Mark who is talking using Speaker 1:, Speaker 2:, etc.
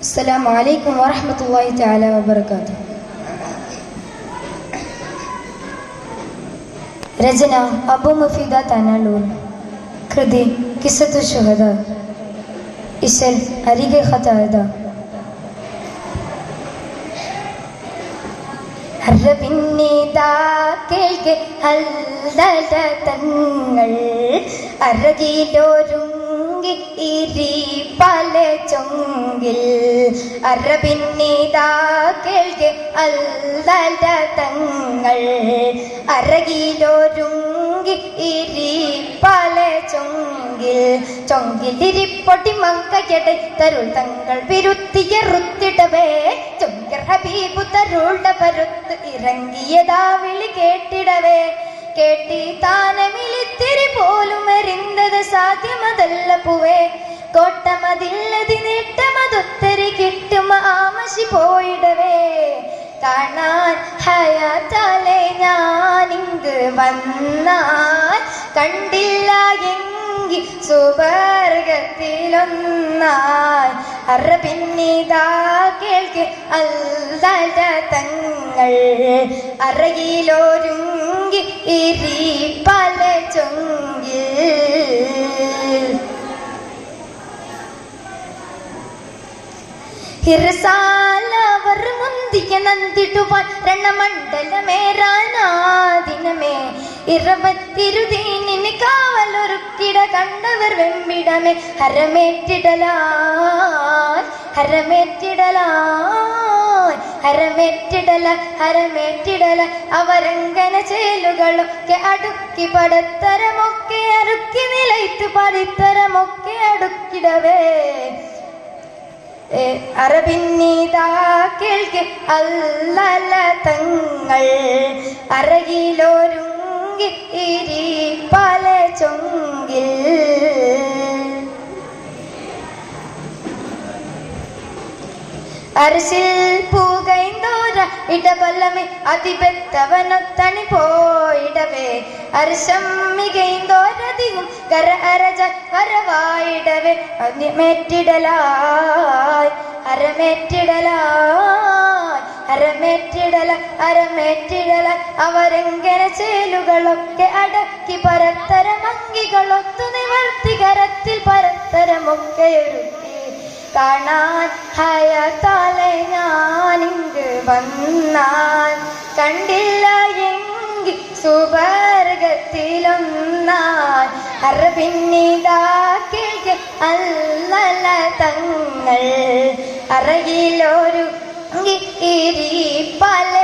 Speaker 1: السلام عليكم ورحمة الله تعالى وبركاته രചന അബു മുഫീദ തനാലൂർ കൃതി കിസത്തു ഷുഹദ ഇശൽ അരികെ ഖതാദ അറവിന്നിതാ കേൾക്കെ ഹൽദല അറകിലൊരുങ്ങി ഇരി പല ചൊങ്കിൽ. അറബിന്നിതാ കേൾക്കെ തങ്ങൾ. അറകിലൊരുങ്ങി ഇരി പല ചൊങ്കിൽ. ചൊങ്കിലിരിപ്പൊട്ടി മങ്കയടை തരുൾ തങ്ങൾ വിരുത്തിയ റുത്തിടവേ. ചൊങ്കർ ഹബീബു തരുളുടെ പരുത്ത് ഇറങ്ങിയതാ വിളി കേട്ടിടവേ. കേട്ടി താനമിലിത്തിരി കോട്ടമതില്ലതി നീട്ടമതൊത്തരി കിട്ടും ആമശി പോയിടവേ. കാണാൻ ഹയാത്താലെ ഞാനിങ്ക് വന്നാൽ കണ്ടില്ല എങ്കിൽ സുവർഗത്തിലൊന്നായി അറബിന്നിതാ കേൾക്ക് അല്ലത തങ്ങൾ. അറയിലൊരുങ്ങി ഇരി പല ഹിർസാലവർ മുന്തിയ നന്ദിടുവാൻ രണമണ്ഡലമേറാനാദിനമേ. ഇറവത്തിരുതീനിന് കാവലൊരുക്കിട കണ്ടവർ വെമ്പിടമേ. ഹരമേറ്റിടലായി ഹരമേറ്റിടലായി ഹരമേറ്റിടല ഹരമേറ്റിടല അവരങ്കന ചേലുകളൊക്കെ അടുക്കി പടത്തരമൊക്കെ അറുക്കി നിലയ്ത്ത് പടിത്തരമൊക്കെ അടുക്കിടവേ. അറബിന്നിതാ കേൾക്ക് അല്ലല തങ്ങൾ. അറകിലൊരുങ്ങി ഇരി പല ചൊങ്കിൽ അരസിൽ പൂകൈന്തോര ഇടവല്ലമേ അതിബെത്തവനൊത്തണി പോയിടവേ. അരശം മികൈന്തോരധികം കര അരജ വരവായിടവേ. അന്യമേറ്റിടലായി അരമേറ്റിടലായി അരമേറ്റിടല അരമേറ്റിടല. അവരെങ്ങനെ ചേലുകളൊക്കെ അടക്കി പരത്തരം അങ്കികളൊത്തു നിവർത്തി കരത്തിൽ പരത്തരമൊക്കെ ഒരുക്കി കാണാൻ ഹയത്താലെ ഞാനിങ്ക് വന്നാൽ. കണ്ടില്ല എങ്കിൽ സുവർഗത്തിലൊന്നാൽ അറബിന്നിതാ കേൾക്ക് അല്ലല തങ്ങൾ. അറയിലൊരു ഇരി പല